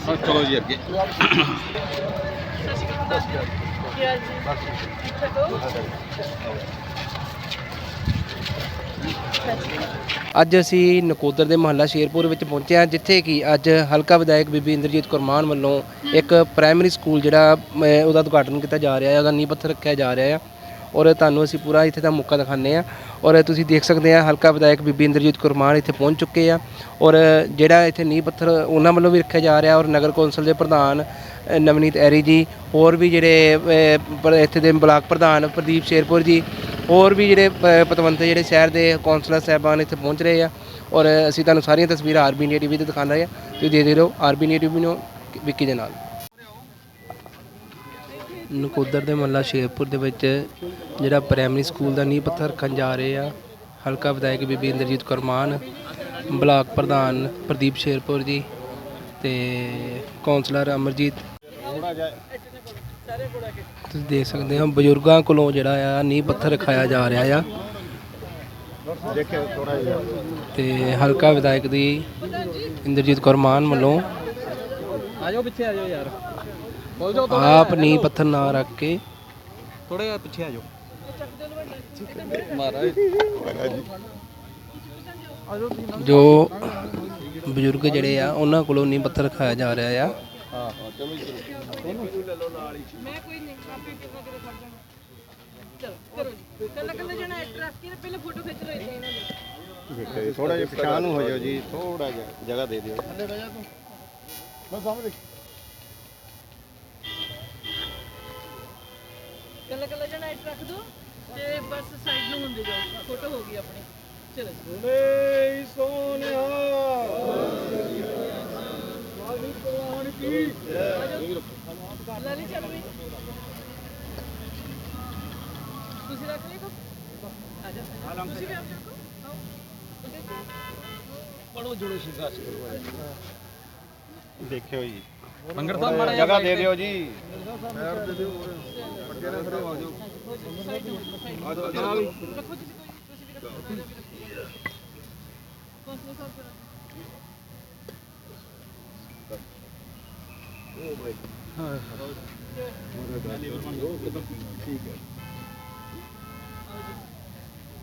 ਹਾਂ, ਚਲੋ ਜੀ ਅੱਗੇ। ਅੱਜ ਅਸੀਂ ਨਕੋਦਰ ਦੇ ਮਹੱਲਾ ਸ਼ੇਰਪੁਰ ਵਿੱਚ ਪਹੁੰਚੇ ਹਾਂ ਜਿੱਥੇ ਕਿ ਅੱਜ ਹਲਕਾ ਵਿਧਾਇਕ ਬੀਬੀ ਇੰਦਰਜੀਤ ਕੌਰ ਮਾਨ ਵੱਲੋਂ ਇੱਕ ਪ੍ਰਾਇਮਰੀ ਸਕੂਲ ਜਿਹੜਾ ਅਮ, ਉਹਦਾ ਉਦਘਾਟਨ ਕੀਤਾ ਜਾ ਰਿਹਾ ਹੈ ਉਹਦਾ ਨੀਂਹ ਪੱਥਰ ਰੱਖਿਆ ਜਾ ਰਿਹਾ ਹੈ। ਔਰ ਤੁਹਾਨੂੰ ਅਸੀਂ ਪੂਰਾ ਇੱਥੇ ਦਾ ਮੌਕਾ ਦਿਖਾਉਂਦੇ ਹਾਂ। ਔਰ ਤੁਸੀਂ ਦੇਖ ਸਕਦੇ ਆ ਹਲਕਾ ਵਿਧਾਇਕ ਬੀਬੀ ਇੰਦਰਜੀਤ ਕੌਰ ਮਾਨ ਇੱਥੇ ਪਹੁੰਚ ਚੁੱਕੇ ਆ। ਔਰ ਜਿਹੜਾ ਇੱਥੇ ਨੀਂਹ ਪੱਥਰ ਉਹਨਾਂ ਵੱਲੋਂ ਵੀ ਰੱਖਿਆ ਜਾ ਰਿਹਾ ਔਰ ਨਗਰ ਕੌਂਸਲ ਦੇ ਪ੍ਰਧਾਨ ਨਵਨੀਤ ਐਰੀ ਜੀ, ਹੋਰ ਵੀ ਜਿਹੜੇ ਇੱਥੇ ਦੇ ਬਲਾਕ ਪ੍ਰਧਾਨ ਪ੍ਰਦੀਪ ਸ਼ੇਰਪੁਰ ਜੀ, ਹੋਰ ਵੀ ਜਿਹੜੇ ਪ- ਪਤਵੰਤੇ ਜਿਹੜੇ ਸ਼ਹਿਰ ਦੇ ਕੌਂਸਲਰ ਸਾਹਿਬਾਨ ਇੱਥੇ ਪਹੁੰਚ ਰਹੇ ਆ। ਔਰ ਅਸੀਂ ਤੁਹਾਨੂੰ ਸਾਰੀਆਂ ਤਸਵੀਰਾਂ ਆਰਬੀ ਇੰਡੀਆ ਟੀਵੀ ਤੇ ਦਿਖਾਉਂਦੇ ਆ ਤੁਸੀਂ ਦੇਖਦੇ ਰਹੋ ਆਰਬੀ ਇੰਡੀਆ ਟੀਵੀ ਨੂੰ, ਵਿੱਕੀ ਦੇ ਨਾਲ। ਨਕੋਦਰ ਦੇ ਮੱਲਾ ਸ਼ੇਰਪੁਰ ਦੇ ਵਿੱਚ ਜਿਹੜਾ ਪ੍ਰਾਇਮਰੀ ਸਕੂਲ ਦਾ ਨੀਂਹ ਪੱਥਰ ਰੱਖਣ ਜਾ ਰਹੇ ਆ, ਹਲਕਾ ਵਿਧਾਇਕ ਬੀਬੀ ਇੰਦਰਜੀਤ ਕੌਰ ਮਾਨ, ਬਲਾਕ ਪ੍ਰਧਾਨ ਪ੍ਰਦੀਪ ਸ਼ੇਰਪੁਰ ਜੀ ਤੇ ਕੌਂਸਲਰ ਅਮਰਜੀਤ। ਤੁਸੀਂ ਦੇਖ ਸਕਦੇ ਹੋ ਬਜ਼ੁਰਗਾਂ ਕੋਲੋਂ ਜਿਹੜਾ ਆ, ਨੀਂਹ ਪੱਥਰ ਰਖਾਇਆ ਜਾ ਰਿਹਾ ਆ। ਤੇ ਹਲਕਾ ਵਿਧਾਇਕ ਦੀ ਇੰਦਰਜੀਤ ਕੌਰ ਮਾਨ ਵੱਲੋਂ ਆਜੋ ਪਿੱਛੇ ਆਜੋ ਯਾਰ। ਆਪ ਨੀਂਹ ਪੱਥਰ ਨਾ ਰੱਖ ਕੇ। ਥੋੜਾ ਜਿਹਾ ਪਿੱਛੇ ਆਜੋ ਮਹਾਰਾਜ। ਜੋ ਬਜ਼ੁਰਗ ਜਿਹੜੇ ਆ ਉਹਨਾਂ ਕੋਲੋਂ ਨੀਂਹ ਪੱਥਰ ਰਖਾਇਆ ਜਾ ਰਿਹਾ ਆ। ਹਾਂ ਹਾਂ ਚਲੋ ਜੀ ਮੈਂ ਕੋਈ ਨਹੀਂ ਕਾਪੀ ਕਿੰਨਾ ਕਿਤੇ ਖੜ ਜਾਣਾ ਚਲੋ ਕਰੋ ਜੀ ਕੱਲਾ ਕੱਲਾ ਜਣਾ ਰੱਖ ਕੇ ਪਹਿਲੇ ਫੋਟੋ ਖਿੱਚ ਲਓ ਇੱਥੇ ਇਹਨਾਂ ਦੀ ਦੇਖੋ ਜੀ ਥੋੜਾ ਜਿਹਾ ਪਛਾਣ ਨੂੰ ਹੋ ਜਾਓ ਜੀ। ਥੋੜਾ ਜਿਹਾ ਜਗ੍ਹਾ ਦੇ ਦਿਓ। ਕੱਲਾ ਬਸ ਸਾਈਡ ਨੂੰ ਹੁੰਦੇ ਜਾਓ ਫੋਟੋ ਹੋ ਗਈ ਆਪਣੀ। ਚਲੋ ਜੀ। ਲਾਲੀ ਚੱਲ ਵੀ। ਤੁਸੀਂ ਰੱਖ ਲਈ ਕੋ ਆ ਜਾ। ਤੁਸੀਂ ਵੀ ਆਪ ਆਓ। ਪੜੋ ਜੁੜੋ ਸ਼ਿਕਾਸ ਕਰੋ ਦੇਖਿਓ ਜੀ। ਮੰਗੜ ਸਾਹਿਬ ਮਾੜਾ ਜਗ੍ਹਾ ਦੇ ਦਿਓ ਜੀ। ਰੱਖੋ ਤੁਸੀਂ ਕੋਈ ਤੁਸੀਂ ਵੀ ਰੱਖੋ ਕੌਂਸਲਰ ਸਾਹਿਬ ਕਰੋ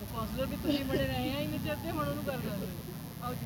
ਕੌਂਸਲਰ ਵੀ ਤੁਸੀਂ ਬੜੇ ਰਹੇ ਆ ਇੰਨੇ ਚਿਰ ਤੇ ਹੁਣ ਉਹਨੂੰ ਕਰ ਆਓ ਜੀ।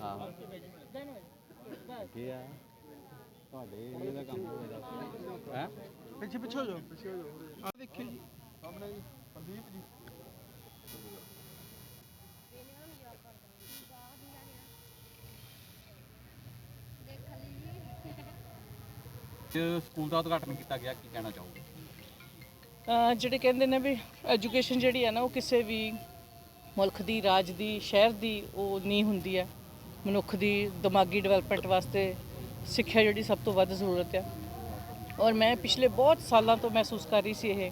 ਹਾਂ ਕੀ ਆ ਤੁਹਾਡੇ ਇਹਦਾ ਕੰਮ ਹੋਵੇਗਾ ਹੈ ਪਿੱਛੇ ਪਿੱਛੇ ਹੋ ਜਾਓ। ਪਿੱਛੇ ਹੋ ਜਾਓ ਆ ਦੇਖਿਓ ਜੀ। ਸਾਹਮਣੇ ਜੀ ਪ੍ਰਦੀਪ ਜੀ ਸਕੂਲ ਦਾ ਉਦਘਾਟਨ ਕੀਤਾ ਗਿਆ ਕੀ ਕਹਿਣਾ ਚਾਹੋਗੇ? ਜਿਹੜੇ ਕਹਿੰਦੇ ਨੇ ਵੀ ਐਜੂਕੇਸ਼ਨ ਜਿਹੜੀ ਹੈ ਨਾ ਉਹ ਕਿਸੇ ਵੀ ਮੁਲਕ ਦੀ ਰਾਜ ਦੀ ਸ਼ਹਿਰ ਦੀ ਉਹ ਨਹੀਂ ਹੁੰਦੀ ਹੈ। ਮਨੁੱਖ ਦੀ ਦਿਮਾਗੀ ਡਿਵੈਲਪਮੈਂਟ ਵਾਸਤੇ ਸਿੱਖਿਆ ਜਿਹੜੀ ਸਭ ਤੋਂ ਵੱਧ ਜ਼ਰੂਰਤ ਹੈ ਔਰ ਮੈਂ ਪਿਛਲੇ ਬਹੁਤ ਸਾਲਾਂ ਤੋਂ ਮਹਿਸੂਸ ਕਰ ਰਹੀ ਸੀ ਇਹ।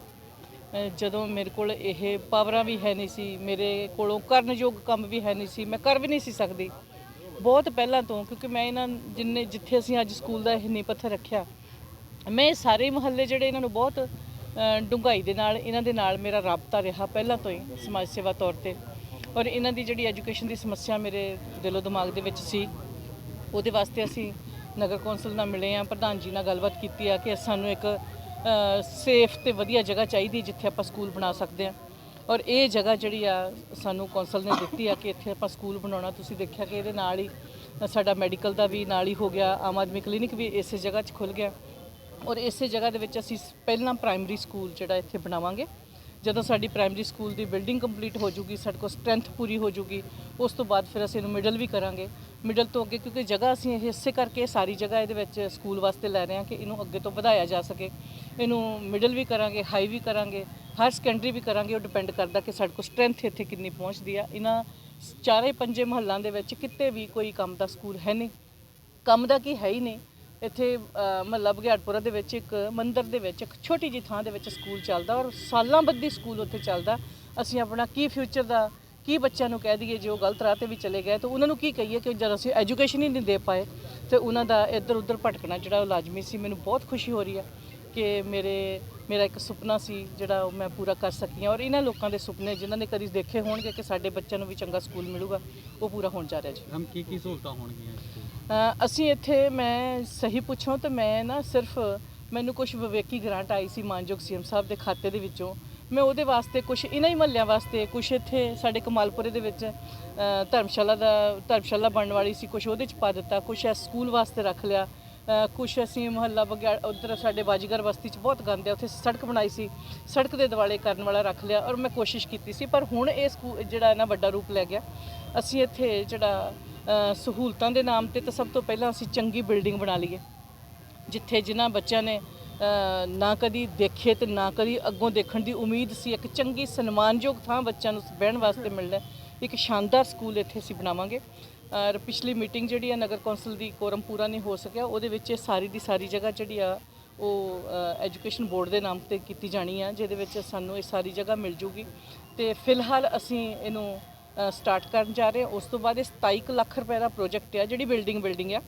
ਜਦੋਂ ਮੇਰੇ ਕੋਲ ਇਹ ਪਾਵਰਾਂ ਵੀ ਹੈ ਨਹੀਂ ਸੀ ਮੇਰੇ ਕੋਲੋਂ ਕਰਨਯੋਗ ਕੰਮ ਵੀ ਹੈ ਨਹੀਂ ਸੀ ਮੈਂ ਕਰ ਵੀ ਨਹੀਂ ਸੀ ਸਕਦੀ। ਬਹੁਤ ਪਹਿਲਾਂ ਤੋਂ ਕਿਉਂਕਿ ਮੈਂ ਇਹਨਾਂ ਜਿੰਨੇ ਜਿੱਥੇ ਅਸੀਂ ਅੱਜ ਸਕੂਲ ਦਾ ਇਹ ਨੀਂਹ ਪੱਥਰ ਰੱਖਿਆ ਮੈਂ ਇਹ ਸਾਰੇ ਮੁਹੱਲੇ ਜਿਹੜੇ ਇਹਨਾਂ ਨੂੰ ਬਹੁਤ ਅ, ਡੂੰਘਾਈ ਦੇ ਨਾਲ ਇਹਨਾਂ ਦੇ ਨਾਲ ਮੇਰਾ ਰਾਬਤਾ ਰਿਹਾ ਪਹਿਲਾਂ ਤੋਂ ਹੀ ਸਮਾਜ ਸੇਵਾ ਤੌਰ ਤੇ। ਔਰ ਇਹਨਾਂ ਦੀ ਜਿਹੜੀ ਐਜੂਕੇਸ਼ਨ ਦੀ ਸਮੱਸਿਆ ਮੇਰੇ ਦਿਲੋਂ ਦਿਮਾਗ ਦੇ ਵਿੱਚ ਸੀ, ਉਹਦੇ ਵਾਸਤੇ ਅਸੀਂ ਨਗਰ ਕੌਂਸਲ ਨਾਲ ਮਿਲੇ ਆ ਪ੍ਰਧਾਨ ਜੀ ਨਾਲ ਗੱਲਬਾਤ ਕੀਤੀ ਆ ਕਿ ਸਾਨੂੰ ਇੱਕ ਸੇਫ ਤੇ ਵਧੀਆ ਜਗ੍ਹਾ ਚਾਹੀਦੀ ਜਿੱਥੇ ਆਪਾਂ ਸਕੂਲ ਬਣਾ ਸਕਦੇ ਆ ਔਰ ਇਹ ਜਗ੍ਹਾ ਜਿਹੜੀ ਆ ਸਾਨੂੰ ਕੌਂਸਲ ਨੇ ਦਿੱਤੀ ਆ ਕਿ ਇੱਥੇ ਆਪਾਂ ਸਕੂਲ ਬਣਾਉਣਾ, ਤੁਸੀਂ ਦੇਖਿਆ ਕਿ ਇਹਦੇ ਨਾਲ ਹੀ ਸਾਡਾ ਮੈਡੀਕਲ ਦਾ ਵੀ ਨਾਲ ਹੀ ਹੋ ਗਿਆ, ਆਮ ਆਦਮੀ ਕਲੀਨਿਕ ਵੀ ਇਸੇ ਜਗ੍ਹਾ 'ਚ ਖੁੱਲ ਗਿਆ। ਔਰ ਇਸੇ ਜਗ੍ਹਾ ਦੇ ਵਿੱਚ ਅਸੀਂ ਪਹਿਲਾਂ ਪ੍ਰਾਇਮਰੀ ਸਕੂਲ ਜਿਹੜਾ ਇੱਥੇ ਬਣਾਵਾਂਗੇ। ਜਦੋਂ ਸਾਡੀ ਪ੍ਰਾਇਮਰੀ ਸਕੂਲ ਦੀ ਬਿਲਡਿੰਗ ਕੰਪਲੀਟ ਹੋ ਜੂਗੀ, ਸਾਡੇ ਕੋਲ ਸਟਰੈਂਥ ਪੂਰੀ ਹੋ ਜੂਗੀ, ਉਸ ਤੋਂ ਬਾਅਦ ਫਿਰ ਅਸੀਂ ਇਹਨੂੰ ਮਿਡਲ ਵੀ ਕਰਾਂਗੇ। ਮਿਡਲ ਤੋਂ ਅੱਗੇ ਕਿਉਂਕਿ ਜਗ੍ਹਾ ਅਸੀਂ ਇਹ ਇਸੇ ਕਰਕੇ ਸਾਰੀ ਜਗ੍ਹਾ ਇਹਦੇ ਵਿੱਚ ਸਕੂਲ ਵਾਸਤੇ ਲੈ ਰਹੇ ਹਾਂ ਕਿ ਇਹਨੂੰ ਅੱਗੇ ਤੋਂ ਵਧਾਇਆ ਜਾ ਸਕੇ। ਇਹਨੂੰ ਮਿਡਲ ਵੀ ਕਰਾਂਗੇ, ਹਾਈ ਵੀ ਕਰਾਂਗੇ ਹਾਇਰ ਸੈਕੰਡਰੀ ਵੀ ਕਰਾਂਗੇ, ਉਹ ਡਿਪੈਂਡ ਕਰਦਾ ਕਿ ਸਾਡੇ ਕੋਲ ਸਟਰੈਂਥ ਇੱਥੇ ਕਿੰਨੀ ਪਹੁੰਚਦੀ ਆ। ਇਹਨਾਂ ਚਾਰੇ ਪੰਜੇ ਮਹੱਲਾਂ ਦੇ ਵਿੱਚ ਕਿਤੇ ਵੀ ਕੋਈ ਕੰਮ ਦਾ ਸਕੂਲ ਹੈ ਨਹੀਂ। ਕੰਮ ਦਾ ਕੀ ਹੈ ਹੀ ਨਹੀਂ। ਇੱਥੇ ਮਹੱਲਾ ਬਗਿਆੜਪੁਰਾ ਦੇ ਵਿੱਚ ਇੱਕ ਮੰਦਿਰ ਦੇ ਵਿੱਚ, ਇੱਕ ਛੋਟੀ ਜਿਹੀ ਥਾਂ ਦੇ ਵਿੱਚ ਸਕੂਲ ਚੱਲਦਾ ਔਰ ਸਾਲਾਂ ਬੱਧੀ ਸਕੂਲ ਉੱਥੇ ਚੱਲਦਾ। ਅਸੀਂ ਆਪਣਾ ਕੀ ਫਿਊਚਰ ਦਾ, ਕੀ ਬੱਚਿਆਂ ਨੂੰ ਕਹਿ ਦਈਏ ਜੋ ਗਲਤ ਰਾਹ ਤੇ ਵੀ ਚਲੇ ਗਏ, ਤਾਂ ਉਹਨਾਂ ਨੂੰ ਕੀ ਕਹੀਏ ਕਿ ਜਦ ਅਸੀਂ ਐਜੂਕੇਸ਼ਨ ਹੀ ਨਹੀਂ ਦੇ ਪਾਏ, ਤੇ ਉਹਨਾਂ ਦਾ ਇੱਧਰ ਉੱਧਰ ਭਟਕਣਾ ਜਿਹੜਾ ਉਹ ਲਾਜ਼ਮੀ ਸੀ। ਮੈਨੂੰ ਬਹੁਤ ਖੁਸ਼ੀ ਹੋ ਰਹੀ ਹੈ ਕਿ ਮੇਰੇ, ਮੇਰਾ ਇੱਕ ਸੁਪਨਾ ਸੀ ਜਿਹੜਾ ਉਹ ਮੈਂ ਪੂਰਾ ਕਰ ਸਕੀ ਹਾਂ ਔਰ ਇਹਨਾਂ ਲੋਕਾਂ ਦੇ ਸੁਪਨੇ ਜਿਨ੍ਹਾਂ ਨੇ ਕਦੀ ਦੇਖੇ ਹੋਣਗੇ ਕਿ ਸਾਡੇ ਬੱਚਿਆਂ ਨੂੰ ਵੀ ਚੰਗਾ ਸਕੂਲ ਮਿਲੂਗਾ, ਉਹ ਪੂਰਾ ਹੋਣ ਜਾ ਰਿਹਾ ਜੀ। ਹਮ ਕੀ ਕੀ ਸਹੂਲਤਾਂ ਹੋਣਗੀਆਂ ਅਸੀਂ ਇੱਥੇ ਮੈਂ ਸਹੀ ਪੁੱਛਾਂ ਤਾਂ ਮੈਂ ਨਾ ਸਿਰਫ ਮੈਨੂੰ ਕੁਝ ਵਿਵੇਕੀ ਗ੍ਰਾਂਟ ਆਈ ਸੀ ਮਾਨਯੋਗ ਸੀਐਮ ਸਾਹਿਬ ਦੇ ਖਾਤੇ ਦੇ ਵਿੱਚੋਂ। ਮੈਂ ਉਹਦੇ ਵਾਸਤੇ ਕੁਝ ਇਹਨਾਂ ਹੀ ਮਹੱਲਿਆਂ ਵਾਸਤੇ ਕੁਝ ਇੱਥੇ ਸਾਡੇ ਕਮਾਲਪੁਰੇ ਦੇ ਵਿੱਚ ਧਰਮਸ਼ਾਲਾ ਦਾ, ਧਰਮਸ਼ਾਲਾ ਬਣਨ ਵਾਲੀ ਸੀ ਕੁਝ ਉਹਦੇ ਚ ਪਾ ਦਿੱਤਾ ਕੁਝ ਸਕੂਲ ਵਾਸਤੇ ਰੱਖ ਲਿਆ ਕੁਛ ਅਸੀਂ ਮੁਹੱਲਾ ਬਗਿਆ, ਉਧਰ ਸਾਡੇ ਬਾਜੀਗਰ ਬਸਤੀ ਚ ਬਹੁਤ ਗੰਦ ਹੈ, ਉੱਥੇ ਸੜਕ ਬਣਾਈ ਸੀ, ਸੜਕ ਦੇ ਦਿਵਾਲੇ ਕਰਨ ਵਾਲਾ ਰੱਖ ਲਿਆ ਔਰ ਮੈਂ ਕੋਸ਼ਿਸ਼ ਕੀਤੀ ਸੀ, ਪਰ ਹੁਣ ਇਹ ਸਕੂ- ਜਿਹੜਾ ਨਾ ਵੱਡਾ ਰੂਪ ਲੈ ਗਿਆ, ਅਸੀਂ ਇੱਥੇ ਜਿਹੜਾ ਸਹੂਲਤਾਂ ਦੇ ਨਾਮ ਤੇ ਤਾਂ ਸਭ ਤੋਂ ਪਹਿਲਾਂ ਅਸੀਂ ਚੰਗੀ ਬਿਲਡਿੰਗ ਬਣਾ ਲਈਏ। ਜਿੱਥੇ ਜਿਨ੍ਹਾਂ ਬੱਚਿਆਂ ਨੇ ਨਾ ਕਦੀ ਦੇਖੇ ਤੇ ਨਾ ਕਦੀ ਅੱਗੋਂ ਦੇਖਣ ਦੀ ਉਮੀਦ ਸੀ, ਇੱਕ ਚੰਗੀ ਸਨਮਾਨਯੋਗ ਥਾਂ ਬੱਚਿਆਂ ਨੂੰ ਬਹਿਣ ਵਾਸਤੇ ਮਿਲਣਾ ਇੱਕ ਸ਼ਾਨਦਾਰ ਸਕੂਲ ਇੱਥੇ ਅਸੀਂ ਬਣਾਵਾਂਗੇ। ਔਰ ਪਿਛਲੀ ਮੀਟਿੰਗ ਜਿਹੜੀ ਆ ਨਗਰ ਕੌਂਸਲ ਦੀ ਕੋਰਮ ਪੂਰਾ ਨਹੀਂ ਹੋ ਸਕਿਆ। ਉਹਦੇ ਵਿੱਚ ਇਹ ਸਾਰੀ ਦੀ ਸਾਰੀ ਜਗ੍ਹਾ ਜਿਹੜੀ ਆ, ਉਹ ਐਜੂਕੇਸ਼ਨ ਬੋਰਡ ਦੇ ਨਾਮ ਤੇ ਕੀਤੀ ਜਾਣੀ ਆ, ਜਿਹਦੇ ਵਿੱਚ ਸਾਨੂੰ ਇਹ ਸਾਰੀ ਜਗ੍ਹਾ ਮਿਲ ਜੂਗੀ। ਤੇ ਫਿਲਹਾਲ ਅਸੀਂ ਇਹਨੂੰ ਸਟਾਰਟ ਕਰਨ ਜਾ ਰਹੇ ਉਸ ਤੋਂ ਬਾਅਦ ਇਹ 27 ਕੁ ਲੱਖ ਰੁਪਏ ਦਾ ਪ੍ਰੋਜੈਕਟ ਆ, ਜਿਹੜੀ ਬਿਲਡਿੰਗ ਬਿਲਡਿੰਗ ਆ।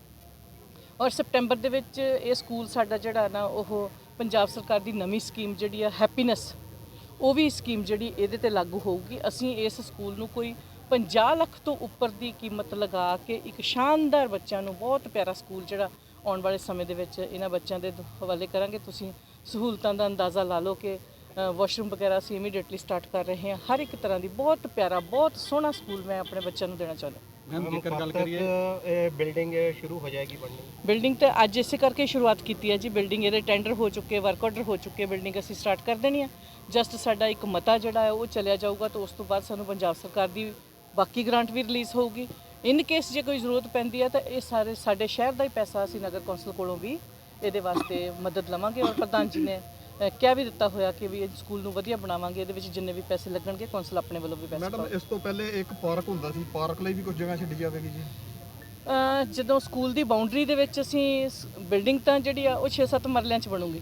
ਔਰ ਸਪਟੈਂਬਰ ਦੇ ਵਿੱਚ ਇਹ ਸਕੂਲ ਸਾਡਾ ਜਿਹੜਾ ਨਾ, ਉਹ ਪੰਜਾਬ ਸਰਕਾਰ ਦੀ ਨਵੀਂ ਸਕੀਮ ਜਿਹੜੀ ਆ ਹੈਪੀਨੈਸ ਉਹ ਵੀ ਸਕੀਮ ਜਿਹੜੀ ਇਹਦੇ ਤੇ ਲਾਗੂ ਹੋਊਗੀ। ਅਸੀਂ ਇਸ ਸਕੂਲ ਨੂੰ ਕੋਈ 50 ਲੱਖ ਤੋਂ ਉੱਪਰ ਦੀ ਕੀਮਤ ਲਗਾ ਕੇ ਇੱਕ ਸ਼ਾਨਦਾਰ ਬੱਚਿਆਂ ਨੂੰ ਬਹੁਤ ਪਿਆਰਾ ਸਕੂਲ ਜਿਹੜਾ ਆਉਣ ਵਾਲੇ ਸਮੇਂ ਦੇ ਵਿੱਚ ਇਹਨਾਂ ਬੱਚਿਆਂ ਦੇ ਹਵਾਲੇ ਕਰਾਂਗੇ। ਤੁਸੀਂ ਸਹੂਲਤਾਂ ਦਾ ਅੰਦਾਜ਼ਾ ਲਾ ਲਓ ਕਿ ਵਾਸ਼ਰੂਮ ਵਗੈਰਾ ਅਸੀਂ ਇਮੀਡੀਏਟਲੀ ਸਟਾਰਟ ਕਰ ਰਹੇ ਹਾਂ। ਹਰ ਇੱਕ ਤਰ੍ਹਾਂ ਦੀ ਬਹੁਤ ਪਿਆਰਾ ਬਹੁਤ ਸੋਹਣਾ ਸਕੂਲ ਮੈਂ ਆਪਣੇ ਬੱਚਿਆਂ ਨੂੰ ਦੇਣਾ ਚਾਹੁੰਦਾ ਮੈਮ ਜੇਕਰ ਗੱਲ ਕਰੀਏ ਇਹ ਬਿਲਡਿੰਗ ਸ਼ੁਰੂ ਹੋ ਜਾਏਗੀ ਬਣਨੀ। ਬਿਲਡਿੰਗ ਤੇ ਅੱਜ ਇਸੇ ਕਰਕੇ ਸ਼ੁਰੂਆਤ ਕੀਤੀ ਹੈ ਜੀ। ਬਿਲਡਿੰਗ ਇਹਦੇ ਟੈਂਡਰ ਹੋ ਚੁੱਕੇ ਵਰਕ ਆਰਡਰ ਹੋ ਚੁੱਕੇ ਬਿਲਡਿੰਗ ਅਸੀਂ ਸਟਾਰਟ ਕਰ ਦੇਣੀ ਹੈ। ਜਸਟ ਸਾਡਾ ਇੱਕ ਮਤਾ ਜਿਹੜਾ ਹੈ ਉਹ ਚੱਲਿਆ ਜਾਊਗਾ ਤਾਂ ਉਸ ਤੋਂ ਬਾਅਦ ਸਾਨੂੰ ਪੰਜਾਬ ਸਰਕਾਰ ਦੀ ਬਾਕੀ ਗ੍ਰਾਂਟ ਵੀ ਰਿਲੀਜ਼ ਹੋਊਗੀ। ਇਨ ਕੇਸ ਜੇ ਕੋਈ ਜ਼ਰੂਰਤ ਪੈਂਦੀ ਹੈ ਤਾਂ ਇਹ ਸਾਰੇ ਸਾਡੇ ਸ਼ਹਿਰ ਦਾ ਹੀ ਪੈਸਾ ਅਸੀਂ ਨਗਰ ਕੌਂਸਲ ਕੋਲੋਂ ਵੀ ਇਹਦੇ ਵਾਸਤੇ ਮਦਦ ਲਵਾਂਗੇ ਔਰ ਪ੍ਰਧਾਨ ਜੀ ਨੇ ਕਹਿ ਵੀ ਦਿੱਤਾ ਹੋਇਆ ਕਿ ਵੀ ਇਹ ਸਕੂਲ ਨੂੰ ਵਧੀਆ ਬਣਾਵਾਂਗੇ ਇਹਦੇ ਵਿੱਚ ਜਿੰਨੇ ਵੀ ਪੈਸੇ ਲੱਗਣਗੇ ਕੌਂਸਲ ਆਪਣੇ ਵੱਲੋਂ ਵੀ ਪੈਸੇ ਮੈਡਮ ਇਸ ਤੋਂ ਪਹਿਲੇ ਇੱਕ ਪਾਰਕ ਹੁੰਦਾ ਸੀ ਪਾਰਕ ਲਈ ਵੀ ਕੁਝ ਜਗ੍ਹਾ ਛੱਡੀ ਜਾਵੇਗੀ ਜੀ? ਅ, ਜਦੋਂ ਸਕੂਲ ਦੀ ਬਾਉਂਡਰੀ ਦੇ ਵਿੱਚ ਅਸੀਂ ਬਿਲਡਿੰਗ ਤਾਂ ਜਿਹੜੀ ਆ ਉਹ 6-7 ਮਰਲਿਆਂ 'ਚ ਬਣੂਗੀ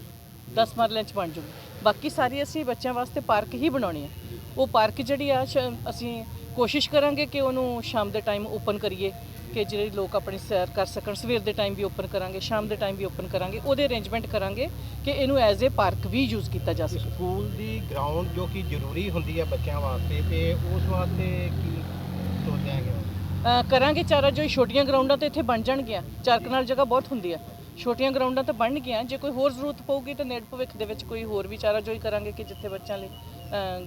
10 ਮਰਲਿਆਂ 'ਚ ਬਣ ਜੂਗੀ। ਬਾਕੀ ਸਾਰੀ ਅਸੀਂ ਬੱਚਿਆਂ ਵਾਸਤੇ ਪਾਰਕ ਹੀ ਬਣਾਉਣੀ ਹੈ ਉਹ ਪਾਰਕ ਜਿਹੜੀ ਆ ਸ਼- ਅਸੀਂ ਕੋਸ਼ਿਸ਼ ਕਰਾਂਗੇ ਕਿ ਉਹਨੂੰ ਸ਼ਾਮ ਦੇ ਟਾਈਮ ਓਪਨ ਕਰੀਏ। ਕਿ ਜਿਹੜੇ ਲੋਕ ਆਪਣੀ ਸੈਰ ਕਰ ਸਕਣ ਸਵੇਰ ਦੇ ਟਾਈਮ ਵੀ ਓਪਨ ਕਰਾਂਗੇ ਸ਼ਾਮ ਦੇ ਟਾਈਮ ਵੀ ਓਪਨ ਕਰਾਂਗੇ ਉਹਦੇ ਅਰੇਂਜਮੈਂਟ ਕਰਾਂਗੇ ਕਿ ਇਹਨੂੰ ਐਜ਼ ਅ ਪਾਰਕ ਵੀ ਯੂਜ਼ ਕੀਤਾ ਜਾ ਸਕੇ। ਸਕੂਲ ਦੀ ਗਰਾਊਂਡ ਜੋ ਕਿ ਜ਼ਰੂਰੀ ਹੁੰਦੀ ਹੈ ਬੱਚਿਆਂ ਵਾਸਤੇ ਤੇ ਉਸ ਵਾਸਤੇ ਕੀ ਸੋਚਿਆ ਗਿਆ? ਕਰਾਂਗੇ ਚਾਰਾ ਜੋ ਛੋਟੀਆਂ ਗਰਾਊਂਡਾਂ ਤੇ ਇੱਥੇ ਬਣ ਜਾਣਗੀਆਂ। ਚਾਰ ਕਨਾਲ ਜਗ੍ਹਾ ਬਹੁਤ ਹੁੰਦੀ ਆ ਛੋਟੀਆਂ ਗਰਾਊਂਡਾਂ ਤਾਂ ਬਣ ਗਈਆਂ ਜੇ ਕੋਈ ਹੋਰ ਜ਼ਰੂਰਤ ਪਊਗੀ ਤਾਂ ਨੇੜ ਭਵਿੱਖ ਦੇ ਵਿੱਚ ਕੋਈ ਹੋਰ ਵੀ ਚਾਰਾ ਜੋਈ ਕਰਾਂਗੇ ਕਿ ਜਿੱਥੇ ਬੱਚਿਆਂ ਲਈ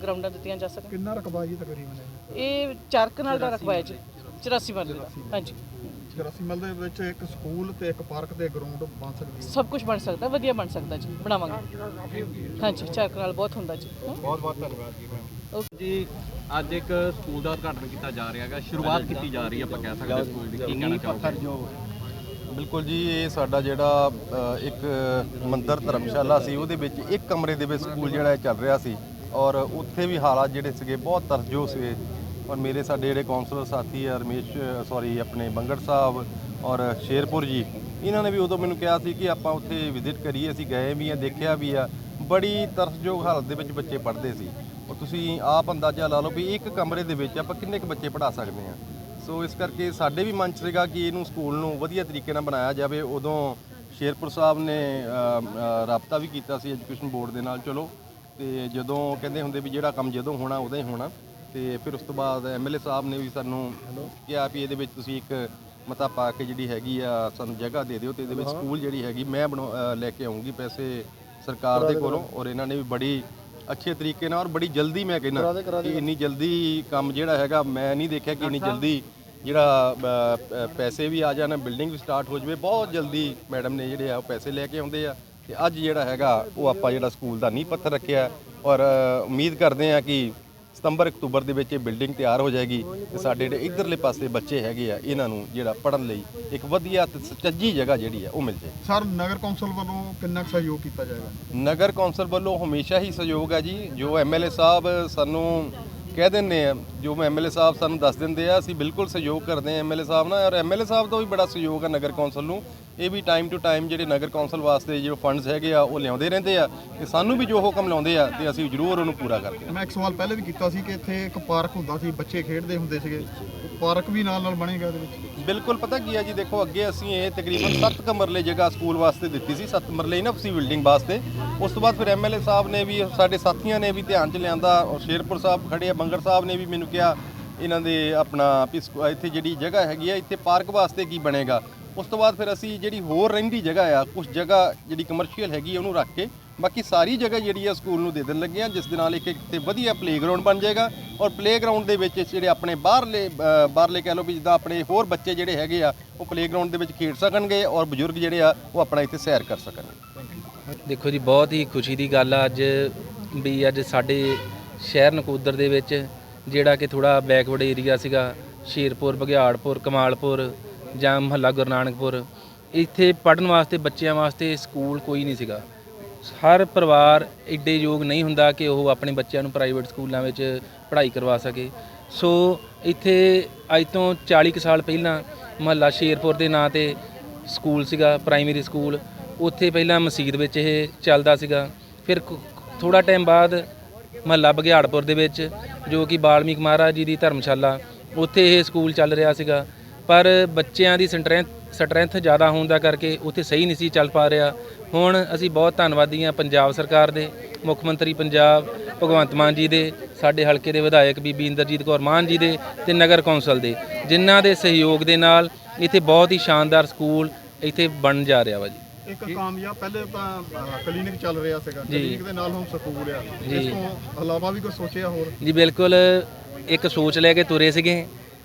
ਗਰਾਊਂਡਾਂ ਦਿੱਤੀਆਂ ਜਾ ਸਕਣ। ਕਿੰਨਾ ਰਕਬਾ ਜੀ ਤਕਰੀਬਨ ਇਹ? ਇਹ ਚਾਰ ਕਨਾਲ ਦਾ ਰਕਬਾ ਹੈ ਜੀ। 84 ਮਰਲੇ ਦਾ ਹਾਂਜੀ। 84 ਮਲ ਦੇ ਵਿੱਚ ਇੱਕ ਸਕੂਲ ਤੇ ਇੱਕ ਪਾਰਕ ਤੇ ਗਰਾਊਂਡ ਬਣ ਸਕਦੀ ਹੈ। ਸਭ ਕੁਝ ਬਣ ਸਕਦਾ ਵਧੀਆ ਬਣ ਸਕਦਾ ਜੀ ਬਣਾਵਾਂਗੇ। ਹਾਂਜੀ ਚਾਰ ਕਨਾਲ ਬਹੁਤ ਹੁੰਦਾ ਜੀ। ਬਹੁਤ ਬਹੁਤ ਧੰਨਵਾਦ ਜੀ ਮੈਮ। ਜੀ ਅੱਜ ਇੱਕ ਸਕੂਲ ਦਾ ਉਦਘਾਟਨ ਕੀਤਾ ਜਾ ਰਿਹਾ ਹੈਗਾ ਸ਼ੁਰੂਆਤ ਕੀਤੀ ਜਾ ਰਹੀ ਹੈ ਆਪਾਂ ਕਹਿ ਸਕਦੇ ਹਾਂ ਸਕੂਲ ਦੀ। ਕੀ ਕਹਿਣਾ ਚਾਹੋਗੇ? ਬਿਲਕੁਲ ਜੀ ਇਹ ਸਾਡਾ ਜਿਹੜਾ ਅ, ਇੱਕ ਮੰਦਰ ਧਰਮਸ਼ਾਲਾ ਸੀ ਉਹਦੇ ਵਿੱਚ ਇੱਕ ਕਮਰੇ ਦੇ ਵਿੱਚ ਸਕੂਲ ਜਿਹੜਾ ਚੱਲ ਰਿਹਾ ਸੀ। ਔਰ ਉੱਥੇ ਵੀ ਹਾਲਾਤ ਜਿਹੜੇ ਸੀਗੇ ਬਹੁਤ ਤਰਜੋ ਸੀਗੇ ਔਰ ਮੇਰੇ ਸਾਡੇ ਜਿਹੜੇ ਕਾਉਂਸਲਰ ਸਾਥੀ ਆ, ਰਮੇਸ਼, ਸੌਰੀ, ਆਪਣੇ ਬੰਗੜ ਸਾਹਿਬ ਔਰ ਸ਼ੇਰਪੁਰ ਜੀ, ਇਹਨਾਂ ਨੇ ਵੀ ਉਦੋਂ ਮੈਨੂੰ ਕਿਹਾ ਸੀ ਕਿ ਆਪਾਂ ਉੱਥੇ ਵਿਜ਼ਿਟ ਕਰੀਏ, ਅਸੀਂ ਗਏ ਵੀ ਆ, ਦੇਖਿਆ ਵੀ ਆ, ਬੜੀ ਤਰਸਯੋਗ ਹਾਲਤ ਦੇ ਵਿੱਚ ਬੱਚੇ ਪੜ੍ਹਦੇ ਸੀ। ਔਰ ਤੁਸੀਂ ਆਪ ਅੰਦਾਜ਼ਾ ਲਾ ਲਓ ਵੀ ਇੱਕ ਕਮਰੇ ਦੇ ਵਿੱਚ ਆਪਾਂ ਕਿੰਨੇ ਕੁ ਬੱਚੇ ਪੜ੍ਹਾ ਸਕਦੇ ਆ। ਸੋ ਇਸ ਕਰਕੇ ਸਾਡੇ ਵੀ ਮਨ 'ਚ ਸੀਗਾ ਕਿ ਇਹਨੂੰ ਸਕੂਲ ਨੂੰ ਵਧੀਆ ਤਰੀਕੇ ਨਾਲ ਬਣਾਇਆ ਜਾਵੇ। ਉਦੋਂ ਸ਼ੇਰਪੁਰ ਸਾਹਿਬ ਨੇ ਰਾਬਤਾ ਵੀ ਕੀਤਾ ਸੀ ਐਜੂਕੇਸ਼ਨ ਬੋਰਡ ਦੇ ਨਾਲ, ਚਲੋ, ਤੇ ਜਦੋਂ ਕਹਿੰਦੇ ਹੁੰਦੇ ਵੀ ਜਿਹੜਾ ਕੰਮ ਜਦੋਂ ਹੋਣਾ, ਉਦੋਂ ਹੀ ਹੋਣਾ। ਤੇ ਫਿਰ ਉਸ ਤੋਂ ਬਾਅਦ ਐਮਐਲਏ ਸਾਹਿਬ ਨੇ ਵੀ ਸਾਨੂੰ ਕਿਹਾ ਵੀ ਇਹਦੇ ਵਿੱਚ ਤੁਸੀਂ ਇੱਕ ਮਤਾ ਪਾ ਕੇ ਜਿਹੜੀ ਹੈਗੀ ਆ ਸਾਨੂੰ ਜਗ੍ਹਾ ਦੇ ਦਿਓ ਤੇ ਇਹਦੇ ਵਿੱਚ ਸਕੂਲ ਜਿਹੜੀ ਹੈਗੀ ਮੈਂ ਬਣਾ- ਅ, ਲੈ ਕੇ ਆਉਂਗੀ ਪੈਸੇ ਸਰਕਾਰ ਦੇ ਕੋਲੋਂ ਔਰ ਇਹਨਾਂ ਨੇ ਵੀ ਬੜੀ ਅੱਛੇ ਤਰੀਕੇ ਨਾਲ ਔਰ ਬੜੀ ਜਲਦੀ ਮੈਂ ਕਹਿੰਦਾ ਕਿ ਇੰਨੀ ਜਲਦੀ ਕੰਮ ਜਿਹੜਾ ਹੈਗਾ ਮੈਂ ਨਹੀਂ ਦੇਖਿਆ ਕਿ ਇੰਨੀ ਜਲਦੀ ਜਿਹੜਾ ਅ, ਪੈਸੇ ਵੀ ਆ ਜਾਣ ਬਿਲਡਿੰਗ ਵੀ ਸਟਾਰਟ ਹੋ ਜਵੇ ਬਹੁਤ ਜਲਦੀ ਮੈਡਮ ਨੇ ਜਿਹੜੇ ਆ ਉਹ ਪੈਸੇ ਲੈ ਕੇ ਆਉਂਦੇ ਆ ਤੇ ਅੱਜ ਜਿਹੜਾ ਹੈਗਾ ਉਹ ਆਪਾਂ ਜਿਹੜਾ ਸਕੂਲ ਦਾ ਨੀਂਹ ਪੱਥਰ ਰੱਖਿਆ ਔਰ ਅ, ਉਮੀਦ ਕਰਦੇ ਆ ਕਿ ਸਤੰਬਰ ਅਕਤੂਬਰ ਦੇ ਵਿੱਚ ਇਹ ਬਿਲਡਿੰਗ ਤਿਆਰ ਹੋ ਜਾਏਗੀ ਤੇ ਸਾਡੇ ਜਿਹੜੇ ਇਧਰਲੇ ਪਾਸੇ ਬੱਚੇ ਹੈਗੇ ਆ ਇਹਨਾਂ ਨੂੰ ਜਿਹੜਾ ਪੜਨ ਲਈ ਇੱਕ ਵਧੀਆ ਤੇ ਸੁਚੱਜੀ ਜਗ੍ਹਾ ਜਿਹੜੀ ਆ ਉਹ ਮਿਲ ਜਾਏ ਸਰ ਨਗਰ ਕੌਂਸਲ ਵੱਲੋਂ ਕਿੰਨਾ ਕੁ ਸਹਿਯੋਗ ਕੀਤਾ ਜਾਏਗਾ? ਨਗਰ ਕੌਂਸਲ ਵੱਲੋਂ ਹਮੇਸ਼ਾ ਹੀ ਸਹਿਯੋਗ ਹੈ ਜੀ। ਜੋ ਐਮਐਲਏ ਸਾਹਿਬ ਸਾਨੂੰ ਕਹਿ ਦਿੰਦੇ ਆ ਜੋ ਐਮਐਲਏ ਸਾਹਿਬ ਸਾਨੂੰ ਦੱਸ ਦਿੰਦੇ ਆ ਅਸੀਂ ਬਿਲਕੁਲ ਸਹਿਯੋਗ ਕਰਦੇ ਆ ਐਮਐਲਏ ਸਾਹਿਬ ਨਾਲ। ਔਰ ਐਮਐਲਏ ਸਾਹਿਬ ਦਾ ਵੀ ਬੜਾ ਸਹਿਯੋਗ ਹੈ ਨਗਰ ਕੌਂਸਲ ਨੂੰ। ਇਹ ਵੀ ਟਾਈਮ ਟੂ ਟਾਈਮ ਜਿਹੜੇ ਨਗਰ ਕੌਂਸਲ ਵਾਸਤੇ ਜਿਹੜੇ ਫੰਡਸ ਹੈਗੇ ਆ ਉਹ ਲਿਆਉਂਦੇ ਰਹਿੰਦੇ ਆ ਤੇ ਸਾਨੂੰ ਵੀ ਜੋ ਹੁਕਮ ਲਾਉਂਦੇ ਆ ਤੇ ਅਸੀਂ ਜ਼ਰੂਰ ਉਹਨੂੰ ਪੂਰਾ ਕਰਦੇ ਆ ਮੈਂ ਇੱਕ ਸਵਾਲ ਪਹਿਲੇ ਵੀ ਕੀਤਾ ਸੀ ਕਿ ਇੱਥੇ ਇੱਕ ਪਾਰਕ ਹੁੰਦਾ ਸੀ ਬੱਚੇ ਖੇਡਦੇ ਹੁੰਦੇ ਸੀਗੇ। ਪਾਰਕ ਵੀ ਨਾਲ ਨਾਲ ਬਣੇਗਾ ਇਹਦੇ ਵਿੱਚ? ਬਿਲਕੁਲ ਪਤਾ ਕੀ ਹੈ ਜੀ ਦੇਖੋ ਅੱਗੇ ਅਸੀਂ ਇਹ ਤਕਰੀਬਨ 7 ਕਮਰਲੇ ਜਗ੍ਹਾ ਸਕੂਲ ਵਾਸਤੇ ਦਿੱਤੀ ਸੀ 7 ਮਰਲੇ ਨਾ ਸੀ ਬਿਲਡਿੰਗ ਵਾਸਤੇ। ਉਸ ਤੋਂ ਬਾਅਦ ਫਿਰ ਐਮਐਲਏ ਸਾਹਿਬ ਨੇ ਵੀ ਸਾਡੇ ਸਾਥੀਆਂ ਨੇ ਵੀ ਧਿਆਨ 'ਚ ਲਿਆਂਦਾ ਔਰ ਸ਼ੇਰਪੁਰ ਸਾਹਿਬ ਖੜੇ ਆ ਬੰਗਰ ਸਾਹਿਬ ਨੇ ਵੀ ਮੈਨੂੰ ਕਿਹਾ ਇਹਨਾਂ ਦੇ ਆਪਣਾ ਇੱਥੇ ਜਿਹੜੀ ਜਗ੍ਹਾ ਹੈਗੀ ਆ ਇੱਥੇ ਪਾਰਕ ਵਾਸਤੇ ਕੀ ਬਣੇਗਾ। ਉਸ ਤੋਂ ਬਾਅਦ ਫਿਰ ਅਸੀਂ ਜਿਹੜੀ ਹੋਰ ਰਹਿੰਦੀ ਜਗ੍ਹਾ ਆ ਕੁਝ ਜਗ੍ਹਾ ਜਿਹੜੀ ਕਮਰਸ਼ੀਅਲ ਹੈਗੀ ਆ, ਉਹਨੂੰ ਰੱਖ ਕੇ ਬਾਕੀ ਸਾਰੀ ਜਗ੍ਹਾ ਜਿਹੜੀ ਆ ਸਕੂਲ ਨੂੰ ਦੇ ਦੇਣ ਲੱਗੇ ਆ, ਜਿਸ ਦੇ ਨਾਲ ਇੱਕ ਇੱਕ ਤੇ ਵਧੀਆ ਪਲੇਗਰਾਉਂਡ ਬਣ ਜਾਏਗਾ ਔਰ ਪਲੇਗਰਾਉਂਡ ਦੇ ਵਿੱਚ ਜਿਹੜੇ ਆਪਣੇ ਬਾਹਰਲੇ ਬਾਹਰਲੇ ਕਹਿ ਲਓ ਵੀ ਜਿੱਦਾਂ ਆਪਣੇ ਹੋਰ ਬੱਚੇ ਜਿਹੜੇ ਹੈਗੇ ਆ, ਉਹ ਪਲੇਗਰਾਉਂਡ ਦੇ ਵਿੱਚ ਖੇਡ ਸਕਣਗੇ ਔਰ ਬਜ਼ੁਰਗ ਜਿਹੜੇ ਆ, ਉਹ ਆਪਣਾ ਇੱਥੇ ਸੈਰ ਕਰ ਸਕਣਗੇ। ਦੇਖੋ ਜੀ, ਬਹੁਤ ਹੀ ਖੁਸ਼ੀ ਦੀ ਗੱਲ ਆ ਅੱਜ ਵੀ ਅੱਜ ਸਾਡੇ ਸ਼ਹਿਰ ਨਕੋਦਰ ਦੇ ਵਿੱਚ ਜਿਹੜਾ ਕਿ ਥੋੜਾ ਬੈਕਵਰਡ ਏਰੀਆ ਸੀਗਾ, ਸ਼ੇਰਪੁਰ, ਬਘਿਆੜਪੁਰ, ਕਮਾਲਪੁਰ ਜਾਂ ਮਹੱਲਾ ਗੁਰੂ ਨਾਨਕਪੁਰ, ਇੱਥੇ ਪੜਨ ਵਾਸਤੇ, ਬੱਚਿਆਂ ਵਾਸਤੇ ਸਕੂਲ ਕੋਈ ਨਹੀਂ ਸੀਗਾ। ਹਰ ਪਰਿਵਾਰ ਏਡੇ ਯੋਗ ਨਹੀਂ ਹੁੰਦਾ ਕਿ ਉਹ ਆਪਣੇ ਬੱਚਿਆਂ ਨੂੰ ਪ੍ਰਾਈਵੇਟ ਸਕੂਲਾਂ ਵਿੱਚ ਪੜ੍ਹਾਈ ਕਰਵਾ ਸਕੇ। ਸੋ ਇੱਥੇ ਅੱਜ ਤੋਂ 40 ਕੁ ਸਾਲ ਪਹਿਲਾਂ ਮਹੱਲਾ ਸ਼ੇਰਪੁਰ ਦੇ ਨਾਂ ਤੇ ਸਕੂਲ ਸੀਗਾ ਪ੍ਰਾਇਮਰੀ ਸਕੂਲ। ਉੱਥੇ ਪਹਿਲਾਂ ਮਸਜਿਦ ਵਿੱਚ ਇਹ ਚੱਲਦਾ ਸੀਗਾ। ਫਿਰ ਥੋੜਾ ਟਾਈਮ ਬਾਅਦ ਮਹੱਲਾ ਬਘਿਆੜਪੁਰ ਦੇ ਵਿੱਚ, ਜੋ ਕਿ ਬਾਲਮੀਕ ਮਹਾਰਾਜ ਜੀ ਦੀ ਧਰਮਸ਼ਾਲਾ, ਉੱਥੇ ਇਹ ਸਕੂਲ ਚੱਲ ਰਿਹਾ ਸੀਗਾ। ਪਰ ਬੱਚਿਆਂ ਦੀ ਸਟਰੈਂਥ ਸਟਰੈਂਥ ਜ਼ਿਆਦਾ ਹੋਣ ਦਾ ਕਰਕੇ ਉੱਥੇ ਸਹੀ ਨਹੀਂ ਸੀ ਚੱਲ ਪਾ ਰਿਹਾ ਹੁਣ ਅਸੀਂ ਬਹੁਤ ਧੰਨਵਾਦੀ ਹਾਂ ਪੰਜਾਬ ਸਰਕਾਰ ਦੇ ਮੁੱਖ ਮੰਤਰੀ ਪੰਜਾਬ ਭਗਵੰਤ ਮਾਨ ਜੀ ਦੇ ਸਾਡੇ ਹਲਕੇ ਦੇ ਵਿਧਾਇਕ ਬੀਬੀ ਇੰਦਰਜੀਤ ਕੌਰ ਮਾਨ ਜੀ ਦੇ ਤੇ ਨਗਰ ਕੌਂਸਲ ਦੇ ਜਿਨ੍ਹਾਂ ਦੇ ਸਹਿਯੋਗ ਦੇ ਨਾਲ ਇੱਥੇ ਬਹੁਤ ਹੀ ਸ਼ਾਨਦਾਰ ਸਕੂਲ ਇੱਥੇ ਬਣ ਜਾ ਰਿਹਾ ਵਾ ਜੀ ਇੱਕ ਕਾਮਯਾਬ ਪਹਿਲੇ ਤਾਂ ਕਲੀਨਿਕ ਚੱਲ ਰਿਹਾ ਸੀਗਾ ਜੀ। ਕਲੀਨਿਕ ਦੇ ਨਾਲ ਹੁਣ ਸਕੂਲ ਆ। ਇਸ ਤੋਂ ਇਲਾਵਾ ਵੀ ਕੁਝ ਸੋਚਿਆ ਹੋਰ ਜੀ ਬਿਲਕੁਲ ਇੱਕ ਸੋਚ ਲੈ ਕੇ ਤੁਰੇ ਸੀਗੇ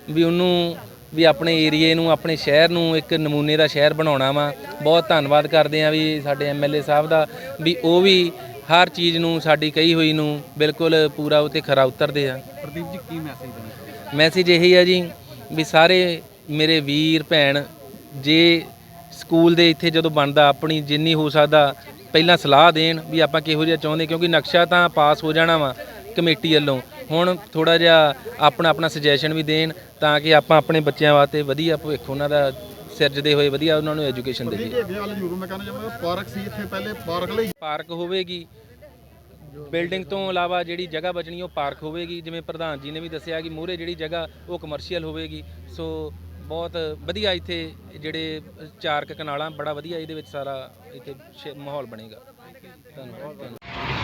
ਵੀ ਉਹਨੂੰ ਵੀ ਆਪਣੇ ਏਰੀਏ ਨੂੰ ਆਪਣੇ ਸ਼ਹਿਰ ਨੂੰ ਇੱਕ ਨਮੂਨੇ ਦਾ ਸ਼ਹਿਰ ਬਣਾਉਣਾ ਵਾ। ਬਹੁਤ ਧੰਨਵਾਦ ਕਰਦੇ ਆ ਵੀ ਸਾਡੇ ਐਮਐਲਏ ਸਾਹਿਬ ਦਾ ਵੀ ਉਹ ਵੀ ਹਰ ਚੀਜ਼ ਨੂੰ ਸਾਡੀ ਕਹੀ ਹੋਈ ਨੂੰ ਬਿਲਕੁਲ ਪੂਰਾ ਉਤੇ ਖਰਾ ਉਤਰਦੇ ਆ। ਪ੍ਰਦੀਪ ਜੀ ਕੀ ਮੈਸੇਜ ਦੇਣਾ ਮੈਸੇਜ ਇਹੀ ਆ ਜੀ ਵੀ ਸਾਰੇ ਮੇਰੇ ਵੀਰ ਭੈਣ ਜੇ ਸਕੂਲ ਦੇ ਇੱਥੇ ਜਦੋਂ ਬਣਦਾ ਆਪਣੀ ਜਿੰਨੀ ਹੋ ਸਕਦਾ ਪਹਿਲਾਂ ਸਲਾਹ ਦੇਣ ਵੀ ਆਪਾਂ ਕਿਹੋ ਜਿਹਾ ਚਾਹੁੰਦੇ ਕਿਉਂਕਿ ਨਕਸ਼ਾ ਤਾਂ ਪਾਸ ਹੋ ਜਾਣਾ ਵਾ ਕਮੇਟੀ ਵੱਲੋਂ। ਹੁਣ ਥੋੜਾ ਜਿਹਾ ਆਪਣਾ ਆਪਣਾ ਸੁਜੈਸ਼ਨ ਵੀ ਦੇਣ ਤਾਂ ਕਿ ਆਪਾਂ ਆਪਣੇ ਬੱਚਿਆਂ ਵਾਸਤੇ ਵਧੀਆ ਭਵਿੱਖ ਉਹਨਾਂ ਦਾ ਸਿਰਜਦੇ ਹੋਏ ਵਧੀਆ ਉਹਨਾਂ ਨੂੰ ਐਜੂਕੇਸ਼ਨ ਦੇਈਏ। ਜ਼ਰੂਰ ਮੈਂ ਚਾਹੁੰਦਾ ਪਾਰਕ ਸੀ ਇੱਥੇ ਪਹਿਲੇ ਪਾਰਕ ਲਈ। ਪਾਰਕ ਹੋਵੇਗੀ। ਬਿਲਡਿੰਗ ਤੋਂ ਇਲਾਵਾ ਜਿਹੜੀ ਜਗ੍ਹਾ ਬਚਣੀ ਉਹ ਪਾਰਕ ਹੋਵੇਗੀ। ਜਿਵੇਂ ਪ੍ਰਧਾਨ ਜੀ ਨੇ ਵੀ ਦੱਸਿਆ ਕਿ ਮੂਹਰੇ ਜਿਹੜੀ ਜਗ੍ਹਾ ਉਹ ਕਮਰਸ਼ੀਅਲ ਹੋਵੇਗੀ। ਸੋ ਬਹੁਤ ਵਧੀਆ ਇੱਥੇ ਜਿਹੜੇ ਚਾਰ ਕੁ ਕਨਾਲਾਂ ਬੜਾ ਵਧੀਆ ਇਹਦੇ ਵਿੱਚ ਸਾਰਾ ਇੱਥੇ ਮਾਹੌਲ ਬਣੇਗਾ। ਧੰਨਵਾਦ।